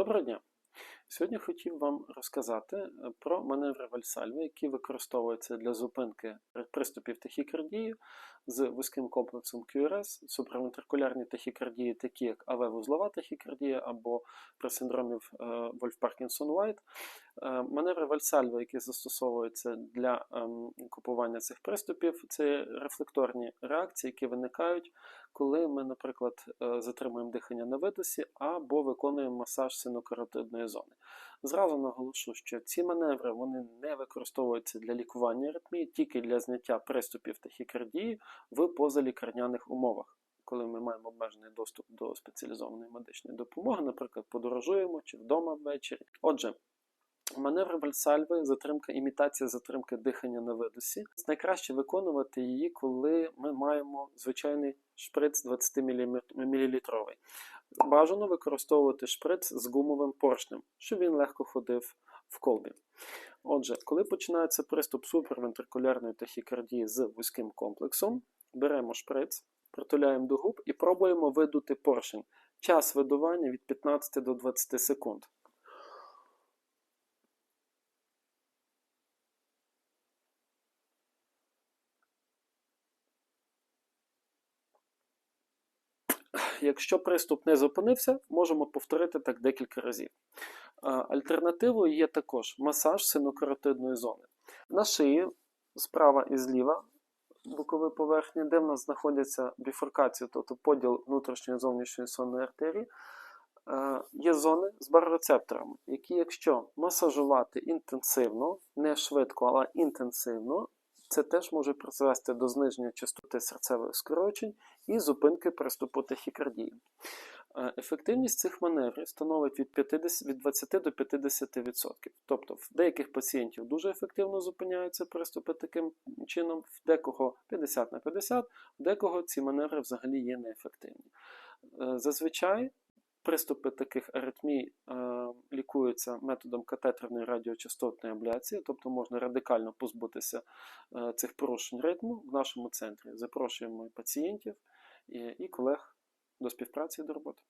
Доброго дня! Сьогодні хотів вам розказати е, про маневри Вальсальви, які використовуються для зупинки приступів тахікардії з вузьким комплексом QRS, суправентрикулярні тахікардії, такі як АВ-вузлова тахікардія або при синдромі Вольф-Паркінсон-Вайт. Е, Маневри Вальсальви, які застосовуються для ем, купування цих приступів, це рефлекторні реакції, які виникають, коли ми, наприклад, е, затримуємо дихання на видосі або виконуємо масаж синокаротидної зони. Зразу наголошу, що ці маневри вони не використовуються для лікування аритмії, тільки для зняття приступів тахікардії в позалікарняних умовах. Коли ми маємо обмежений доступ до спеціалізованої медичної допомоги, наприклад, подорожуємо чи вдома ввечері. Отже, маневр Вальсальви, затримка, імітація затримки дихання на видосі. Найкраще виконувати її, коли ми маємо звичайний шприц 20 мл. Бажано використовувати шприц з гумовим поршнем, щоб він легко ходив в колбі. Отже, коли починається приступ супервентрикулярної тахікардії з вузьким комплексом, беремо шприц, притуляємо до губ і пробуємо видути поршень. Час видування від 15 до 20 секунд. Якщо приступ не зупинився, можемо повторити так декілька разів. Альтернативою є також масаж синокаротидної зони. На шиї справа і зліва бокової поверхні, де в нас знаходяться біфуркації, тобто поділ внутрішньої і зовнішньої сонної артерії, є зони з барорецепторами, які, якщо масажувати інтенсивно, не швидко, але інтенсивно, це теж може призвести до зниження частоти серцевих скорочень і зупинки приступу тахікардії. Ефективність цих маневрів становить від 50, від 20 до 50%. Тобто в деяких пацієнтів дуже ефективно зупиняються приступи таким чином, в декого 50 на 50, в декого ці маневри взагалі є неефективні. Зазвичай Приступи таких аритмій лікуються методом катетерної радіочастотної абляції, тобто можна радикально позбутися е, цих порушень ритму в нашому центрі. Запрошуємо пацієнтів і колег до співпраці і до роботи.